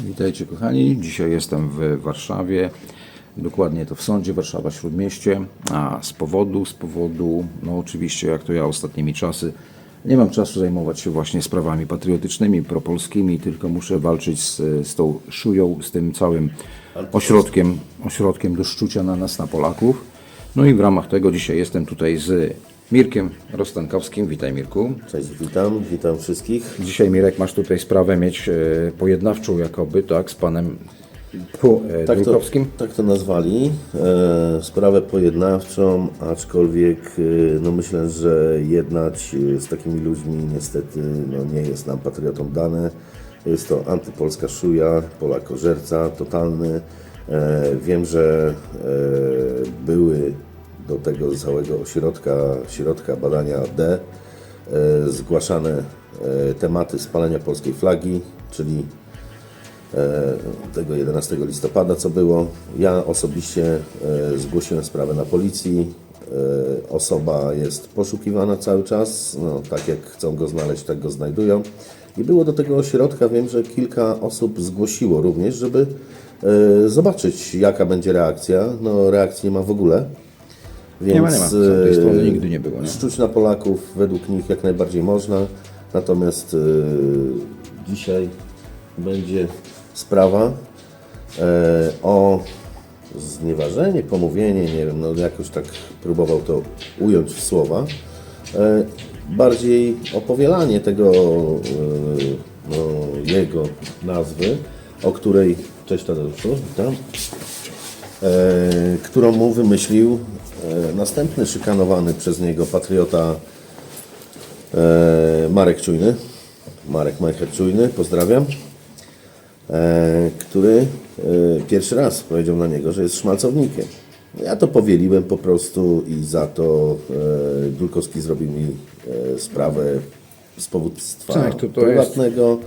Witajcie kochani, dzisiaj jestem w Warszawie, dokładnie to w sądzie Warszawa Śródmieście, a z powodu, z powodu, no oczywiście jak to ja ostatnimi czasy, nie mam czasu zajmować się właśnie sprawami patriotycznymi, propolskimi, tylko muszę walczyć z, z tą szują, z tym całym ośrodkiem, ośrodkiem do szczucia na nas, na Polaków. No i w ramach tego dzisiaj jestem tutaj z Mirkiem Rostankowskim. Witaj Mirku. Cześć, witam, witam wszystkich. Dzisiaj Mirek masz tutaj sprawę mieć e, pojednawczą jakoby, tak, z panem Pu, e, Tak to, tak to nazwali. E, sprawę pojednawczą, aczkolwiek e, no myślę, że jednać z takimi ludźmi niestety no nie jest nam patriotą dane. Jest to antypolska szuja, polakożerca totalny. E, wiem, że e, były do tego całego ośrodka, środka badania D e, zgłaszane e, tematy spalenia polskiej flagi, czyli e, tego 11 listopada, co było. Ja osobiście zgłosiłem sprawę na policji. Osoba jest poszukiwana cały czas. No, tak jak chcą go znaleźć, tak go znajdują. I było do tego ośrodka, wiem, że kilka osób zgłosiło również, żeby zobaczyć, jaka będzie reakcja. No, reakcji nie ma w ogóle. Więc, ma, nie ma. Z tej e, strony nigdy nie było, nie? Szczuć na Polaków według nich jak najbardziej można. Natomiast e, dzisiaj będzie sprawa e, o znieważenie, pomówienie, nie wiem, no jakoś tak próbował to ująć w słowa. E, bardziej o powielanie tego e, no, jego nazwy, o której, cześć Tadeuszu, witam, e, którą mu wymyślił e, następny szykanowany przez niego patriota e, Marek Czujny. Marek Majcher Czujny, pozdrawiam. E, który e, pierwszy raz powiedział na niego, że jest szmalcownikiem. Ja to powieliłem po prostu i za to e, Dulkowski zrobił mi e, sprawę z powództwa Tak, to- to prywatnego.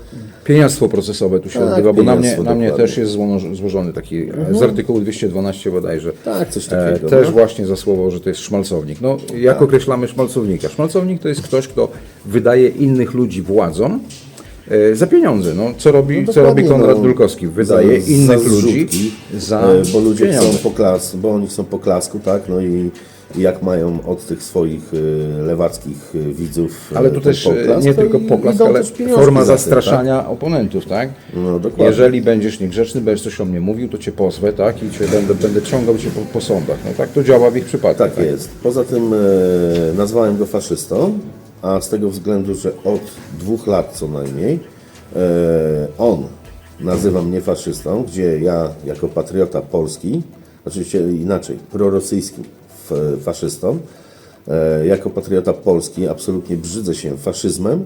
Pieniactwo procesowe tu się Tak, odbywa, bo na mnie, na mnie też jest złożony, taki e, z artykułu 212 bodajże. Tak, coś E, takiego. też no. właśnie za słowo, że to jest szmalcownik. No, jak określamy szmalcownika? Szmalcownik to jest ktoś, kto wydaje innych ludzi władzom e, za pieniądze. No, co robi, co robi Konrad no. Dulkowski? Wydaje Za- innych za ludzi za e, bo ludzie pieniądze. chcą poklas, bo oni chcą poklasku, tak, no i jak mają od tych swoich e, lewackich e, widzów e, Ale tu też e, poklask, nie tylko poklask, ale forma zastraszania oponentów, tak? No, dokładnie. Jeżeli będziesz niegrzeczny, będziesz coś o mnie mówił, to cię pozwę, tak? I cię będę, będę ciągał cię po, po sądach. No tak to działa w ich przypadku. Tak jest. Poza tym e, nazwałem go faszystą, a z tego względu, że od dwóch lat co najmniej e, on nazywa mnie faszystą, gdzie ja jako patriota polski, oczywiście inaczej, prorosyjski f- faszystą, e, jako patriota polski absolutnie brzydzę się faszyzmem, e,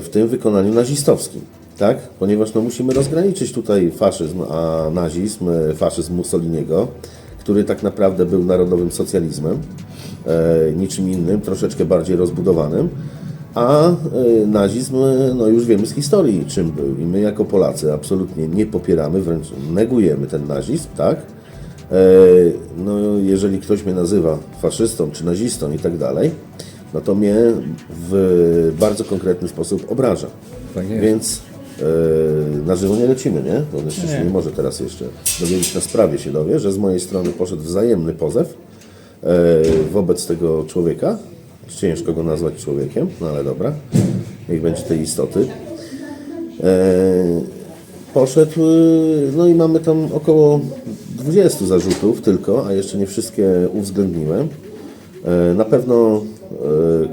w tym wykonaniu nazistowskim. Tak? Ponieważ no, musimy rozgraniczyć tutaj faszyzm, a nazizm, faszyzm Mussoliniego, który tak naprawdę był narodowym socjalizmem, e, niczym innym, troszeczkę bardziej rozbudowanym, a e, nazizm, e, no już wiemy z historii, czym był. I my jako Polacy absolutnie nie popieramy, wręcz negujemy ten nazizm, tak? No, jeżeli ktoś mnie nazywa faszystą czy nazistą i tak dalej, no to mnie w bardzo konkretny sposób obraża. Tak. Więc na żywo nie lecimy, nie? On jeszcze się nie może teraz jeszcze dowiedzieć na sprawie się dowie, że z mojej strony poszedł wzajemny pozew e, wobec tego człowieka. Ciężko go nazwać człowiekiem, no ale dobra, niech będzie tej istoty. E, poszedł, no i mamy tam około 20 zarzutów tylko, a jeszcze nie wszystkie uwzględniłem. E, Na pewno e,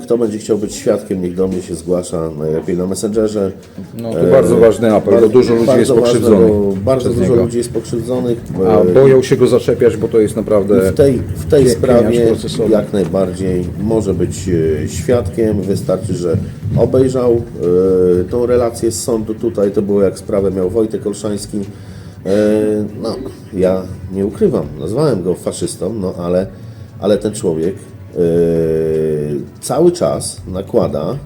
kto będzie chciał być świadkiem, niech do mnie się zgłasza, najlepiej na Messengerze. No to bardzo ważny apel, bo dużo ludzi Bardzo jest pokrzywdzonych Bardzo dużo niego. ludzi jest pokrzywdzonych. A e, boją się go zaczepiać, bo to jest naprawdę... w tej, w tej sprawie procesowy. jak najbardziej może być e, świadkiem. Wystarczy, że obejrzał e, tą relację z sądu tutaj. To było jak sprawę miał Wojtek Olszański. E, no, ja nie ukrywam, nazwałem go faszystą, no ale, ale ten człowiek e, cały czas nakłada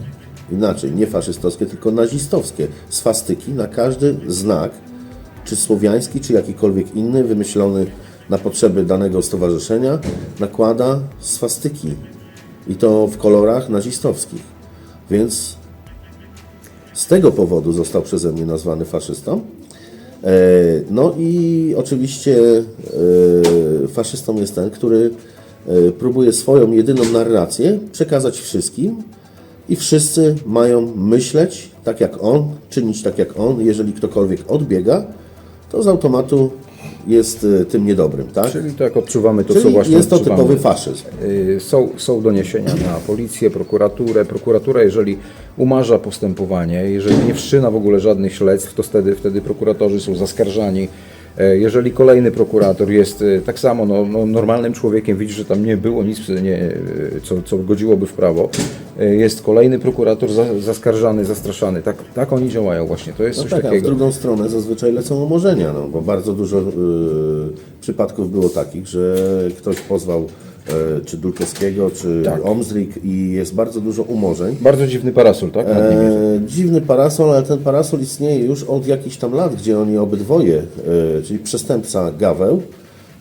inaczej, nie faszystowskie, tylko nazistowskie swastyki na każdy znak czy słowiański, czy jakikolwiek inny, wymyślony na potrzeby danego stowarzyszenia, nakłada swastyki. I to w kolorach nazistowskich. Więc z tego powodu został przeze mnie nazwany faszystą. E, No i oczywiście e, faszystą jest ten, który próbuje swoją jedyną narrację przekazać wszystkim i wszyscy mają myśleć tak jak on, czynić tak jak on. Jeżeli ktokolwiek odbiega, to z automatu jest e, tym niedobrym, tak? Czyli tak odczuwamy to, co Czyli właśnie jest to odczuwamy. typowy faszyzm. Y, Są, są doniesienia na policję, prokuraturę. Prokuratura, jeżeli umarza postępowanie, jeżeli nie wszczyna w ogóle żadnych śledztw, to wtedy, wtedy prokuratorzy są zaskarżani. E, Jeżeli kolejny prokurator jest e, tak samo no, no, normalnym człowiekiem, widzi, że tam nie było nic, nie, e, co, co godziłoby w prawo, jest kolejny prokurator za, zaskarżany, zastraszany. Tak, tak oni działają właśnie. To jest No coś tak, a w takiego. drugą stronę zazwyczaj lecą umorzenia, no, bo bardzo dużo y, przypadków było takich, że ktoś pozwał czy Dulkowskiego, czy Tak. I jest bardzo dużo umorzeń. Bardzo dziwny parasol, tak? E, dziwny parasol, ale ten parasol istnieje już od jakichś tam lat, gdzie oni obydwoje, e, czyli przestępca Gaweł,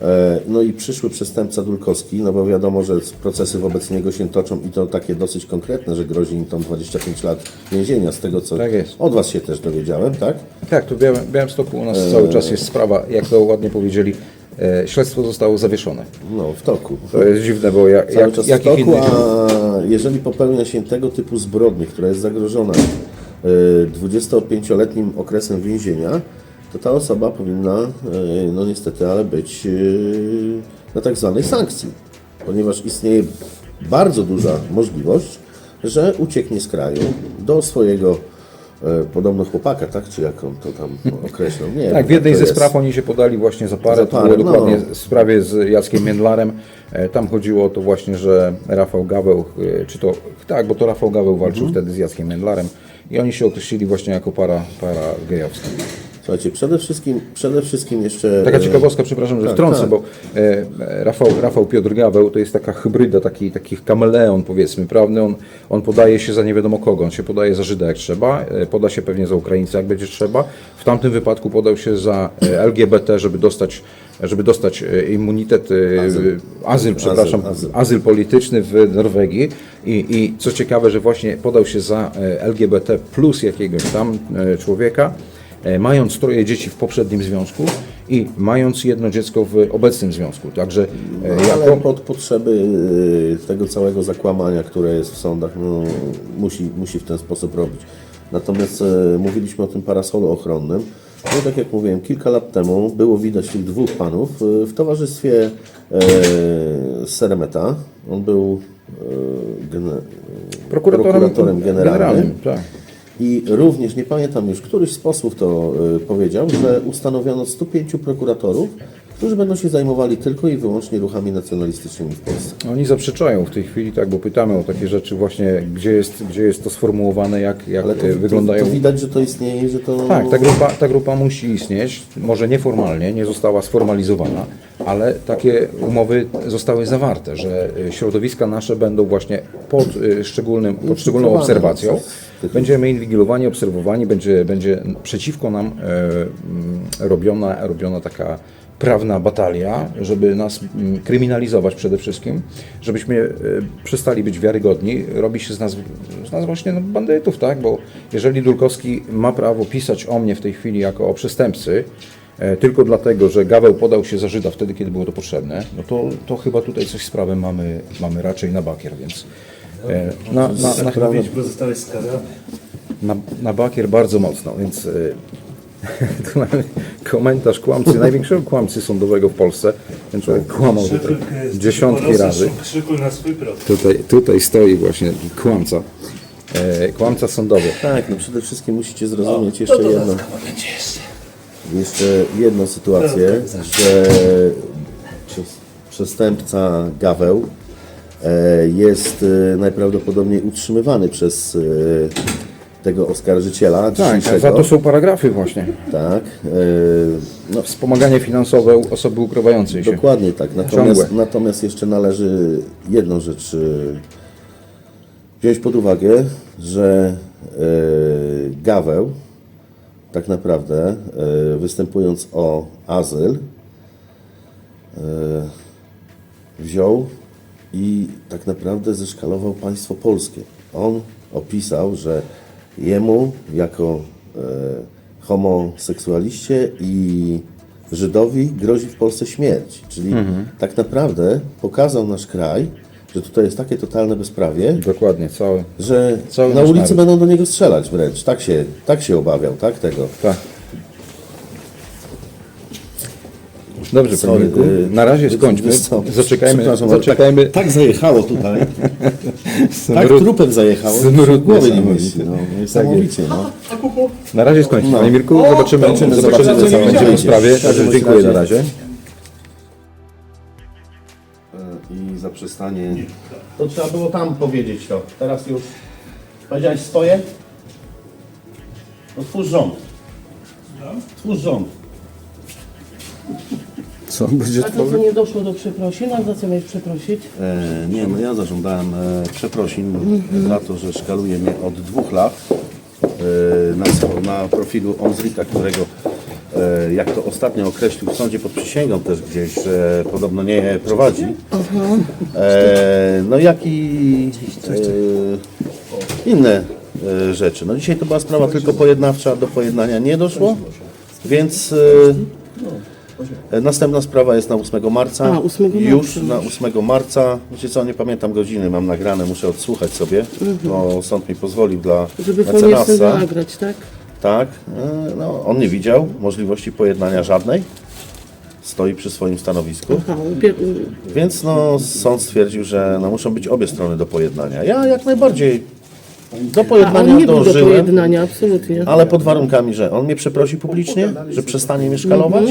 e, no i przyszły przestępca Dulkowski, no bo wiadomo, że procesy wobec niego się toczą i to takie dosyć konkretne, że grozi im tam 25 lat więzienia, z tego co Tak od Was się też dowiedziałem, tak? Tak, tu w Białym, Białymstoku u nas cały czas jest sprawa, jak to ładnie powiedzieli, e, śledztwo zostało zawieszone. No, w toku. To jest dziwne, bo jak, Cały jak, czas w toku, innych... a jeżeli popełnia się tego typu zbrodni, która jest zagrożona e, 25-letnim okresem więzienia, to ta osoba powinna, e, no niestety, ale być e, na tak zwanej sankcji, ponieważ istnieje bardzo duża możliwość, że ucieknie z kraju do swojego e, podobno chłopaka, tak? Czy jak on to tam określał? Nie Tak, w jednej ze to jest. spraw oni się podali właśnie za parę, Za to parę, dokładnie no. w sprawie z Jackiem Międlarem. E, Tam chodziło o to właśnie, że Rafał Gaweł, e, czy to, tak, bo to Rafał Gaweł walczył Mhm. wtedy z Jackiem Międlarem i oni się określili właśnie jako para, para gejowska. Słuchajcie, przede wszystkim, przede wszystkim jeszcze... Taka e, ciekawostka, przepraszam, że tak, wtrącę, tak. bo e, Rafał, Rafał Piotr Gaweł to jest taka hybryda, taki, taki kameleon powiedzmy, prawny. On, on podaje się za nie wiadomo kogo, on się podaje za Żyda jak trzeba, e, poda się pewnie za Ukraińca jak będzie trzeba. W tamtym wypadku podał się za e, LGBT, żeby dostać, żeby dostać immunitet, Azyl. azyl, przepraszam, azyl. azyl polityczny w Norwegii i, i co ciekawe, że właśnie podał się za LGBT plus jakiegoś tam człowieka, mając troje dzieci w poprzednim związku i mając jedno dziecko w obecnym związku. Także e, No, ale jako, pod potrzeby y, tego całego zakłamania, które jest w sądach, no, musi, musi w ten sposób robić. Natomiast e, mówiliśmy o tym parasolu ochronnym. No tak jak mówiłem, kilka lat temu było widać tych dwóch panów e, w towarzystwie e, Seremeta. On był e, gene, prokuratorem, prokuratorem generalnym. tak. I również, nie pamiętam już, któryś z posłów to y, powiedział, że ustanowiono 105 prokuratorów, którzy będą się zajmowali tylko i wyłącznie ruchami nacjonalistycznymi w Polsce. Oni zaprzeczają w tej chwili, tak, bo pytamy o takie rzeczy właśnie, gdzie jest, gdzie jest to sformułowane, jak, jak Ale to, e, wyglądają... to, to widać, że to istnieje, że to... Tak, ta grupa, ta grupa musi istnieć, może nieformalnie, nie została sformalizowana, ale takie umowy zostały zawarte, że y, środowiska nasze będą właśnie pod y, szczególnym, pod szczególną obserwacją. Będziemy inwigilowani, obserwowani, będzie, będzie przeciwko nam e, robiona, robiona taka prawna batalia, żeby nas mm, kryminalizować przede wszystkim, żebyśmy e, przestali być wiarygodni. Robi się z nas, z nas właśnie no, bandytów, tak? Bo jeżeli Dulkowski ma prawo pisać o mnie w tej chwili jako o przestępcy, e, tylko dlatego, że Gaweł podał się za Żyda wtedy, kiedy było to potrzebne, no to, to chyba tutaj coś z prawem mamy, mamy raczej na bakier, więc e, na, na, na, na, na, na bakier bardzo mocno, więc tu mamy komentarz kłamcy, największego kłamcy sądowego w Polsce. Ten człowiek kłamał tutaj dziesiątki razy. Tutaj, tutaj stoi właśnie kłamca, e, kłamca sądowy. Tak, no przede wszystkim musicie zrozumieć To jeszcze będzie jeszcze. jedną sytuację, że przes- przestępca Gaweł e, jest e, najprawdopodobniej utrzymywany przez e, tego oskarżyciela Tak, dzisiejszego. za to są paragrafy właśnie. Tak, e, no, Wspomaganie finansowe osoby ukrywającej się. Dokładnie tak. Natomiast, Ciągłe. natomiast jeszcze należy jedną rzecz y, wziąć pod uwagę, że y, Gaweł tak naprawdę y, występując o azyl y, wziął i tak naprawdę zeszkalował państwo polskie. On opisał, że jemu jako e, homoseksualiście i Żydowi grozi w Polsce śmierć. Czyli tak naprawdę pokazał nasz kraj, że tutaj jest takie totalne bezprawie, Dokładnie, cały. że Cały na ulicy naród. będą do niego strzelać wręcz. Tak się, tak się obawiał, tak tego. Tak. Dobrze, Sorry, y, na razie skończmy. wiesz co, Zaczekajmy, zaczekajmy. Tak, tak zajechało tutaj. tak trupem zajechało. smród głowy nie mieści. No, niesamowicie. No. Na razie skończmy. Panie Mirku, zobaczymy, zobaczymy, zobaczymy, zobaczymy co co będzie w sprawie. Każdym Także dziękuję na razie. razie. I zaprzestanie. To trzeba było tam powiedzieć to. Teraz już powiedziałeś swoje? No twórz rząd. Twórz rząd. Co będzie A to co nie doszło do przeprosin? A za co miałeś przeprosić? E, nie, no ja zażądałem e, przeprosin za to, że szkaluje mnie od dwóch lat e, na, swo- na profilu Onzrika, którego e, jak to ostatnio określił w sądzie pod przysięgą też gdzieś, że podobno nie prowadzi. E, no jak i e, inne e, rzeczy. No dzisiaj to była sprawa tylko pojednawcza, do pojednania nie doszło, więc e, następna sprawa jest na 8 marca. A, 8 Już marca. na 8 marca, wiecie co, nie pamiętam godziny, mam nagrane, muszę odsłuchać sobie, bo sąd mi pozwolił dla Mhm. Żeby po mecenasa. nagrać, tak? Tak, e, no, on nie widział możliwości pojednania żadnej, stoi przy swoim stanowisku. Aha, upie- Więc no, sąd stwierdził, że no, muszą być obie strony do pojednania. Ja jak najbardziej do A pojednania nie był do pojednania, absolutnie. ale pod warunkami, że on mnie przeprosi publicznie, że przestanie mnie szkalować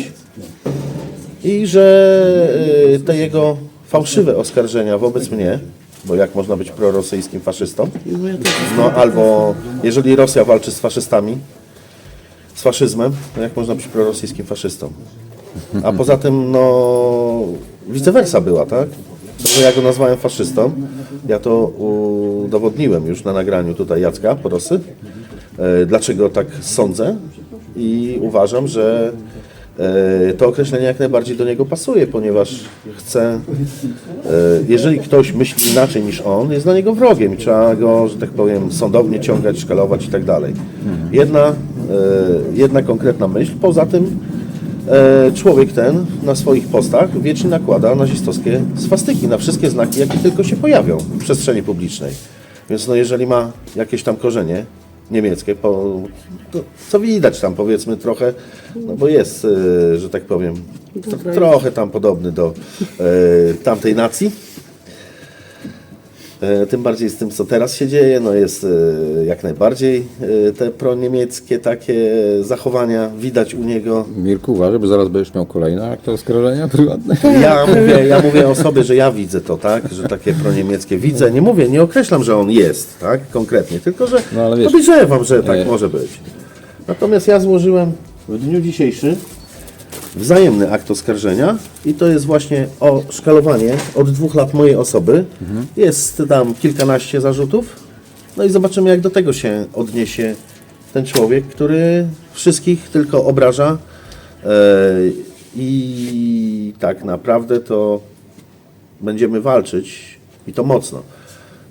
i że y, te jego fałszywe oskarżenia wobec mnie, bo jak można być prorosyjskim faszystą, No ja też no albo jeżeli Rosja walczy z faszystami, z faszyzmem, to jak można być prorosyjskim faszystą? A poza tym, no, vice versa była, tak? Że ja go nazwałem faszystą, ja to udowodniłem już na nagraniu tutaj Jacka Porosy. E, Dlaczego tak sądzę i uważam, że e, to określenie jak najbardziej do niego pasuje, ponieważ chcę, e, jeżeli ktoś myśli inaczej niż on, jest dla niego wrogiem i trzeba go, że tak powiem, sądownie ciągać, szkalować i tak dalej. Jedna, e, jedna konkretna myśl, poza tym człowiek ten na swoich postach wiecznie nakłada nazistowskie swastyki na wszystkie znaki, jakie tylko się pojawią w przestrzeni publicznej. Więc no, jeżeli ma jakieś tam korzenie niemieckie, po, to, co widać tam powiedzmy trochę, no bo jest, e, że tak powiem, tro, trochę tam podobny do e, tamtej nacji. E, Tym bardziej z tym, co teraz się dzieje, no jest e, jak najbardziej e, te proniemieckie takie zachowania widać u niego. Mirku, uważaj, bo zaraz będziesz miał kolejne akty oskarżenia prywatne. Ja mówię, ja mówię o sobie, że ja widzę to, tak, że takie proniemieckie widzę. Nie mówię, nie określam, że on jest, tak, konkretnie, tylko że No, ale wiesz- podejrzewam, że tak Nie. może być. Natomiast ja złożyłem w dniu dzisiejszym wzajemny akt oskarżenia i to jest właśnie o szkalowanie od dwóch lat mojej osoby. Jest tam kilkanaście zarzutów. No i zobaczymy, jak do tego się odniesie ten człowiek, który wszystkich tylko obraża. E, I tak naprawdę to będziemy walczyć i to mocno.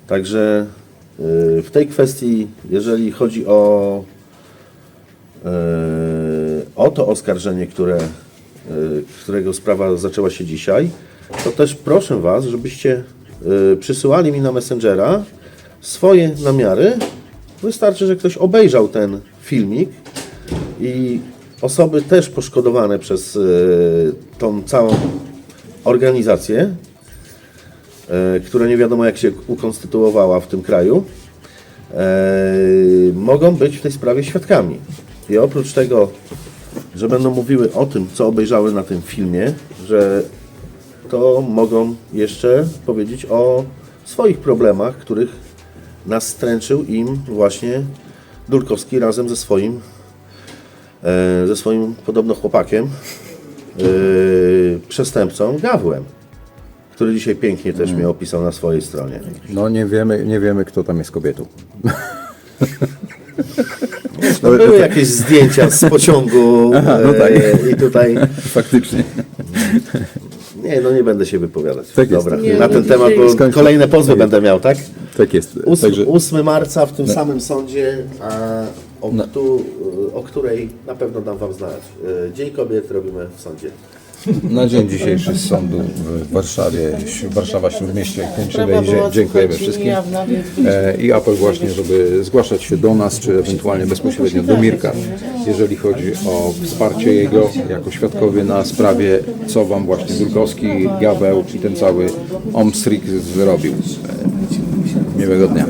Także e, w tej kwestii, jeżeli chodzi o e, o to oskarżenie, które, którego sprawa zaczęła się dzisiaj, to też proszę Was, żebyście e, przysyłali mi na Messengera swoje namiary. Wystarczy, że ktoś obejrzał ten filmik i osoby też poszkodowane przez e, tą całą organizację, która nie wiadomo jak się ukonstytuowała w tym kraju, mogą być w tej sprawie świadkami. I oprócz tego, że będą mówiły o tym, co obejrzały na tym filmie, że to mogą jeszcze powiedzieć o swoich problemach, których nas stręczył im właśnie Durkowski razem ze swoim, e, ze swoim podobno chłopakiem, e, przestępcą Gawłem, który dzisiaj pięknie też mnie opisał na swojej stronie. No nie wiemy, nie wiemy kto tam jest kobietą. No, były jakieś zdjęcia z pociągu no tak. e, i tutaj... Faktycznie. Nie, no nie będę się wypowiadać. Tak jest. Dobra, Nie, na no ten temat, bo Skończmy. kolejne pozwy będę miał, tak? Tak jest. 8, Także 8 marca w tym samym sądzie, a o, któ- o której na pewno dam Wam znać. E, Dzień Kobiet robimy w sądzie. Na dzień dzisiejszy z sądu w Warszawie, Warszawa Śródmieście kończymy. I Dziękujemy wszystkim. E, I apel właśnie, żeby zgłaszać się do nas, czy ewentualnie bezpośrednio do Mirka, jeżeli chodzi o wsparcie jego jako świadkowie na sprawie, co Wam właśnie Durkowski, Gaweł i ten cały Omstrik zrobił. E, Miłego dnia.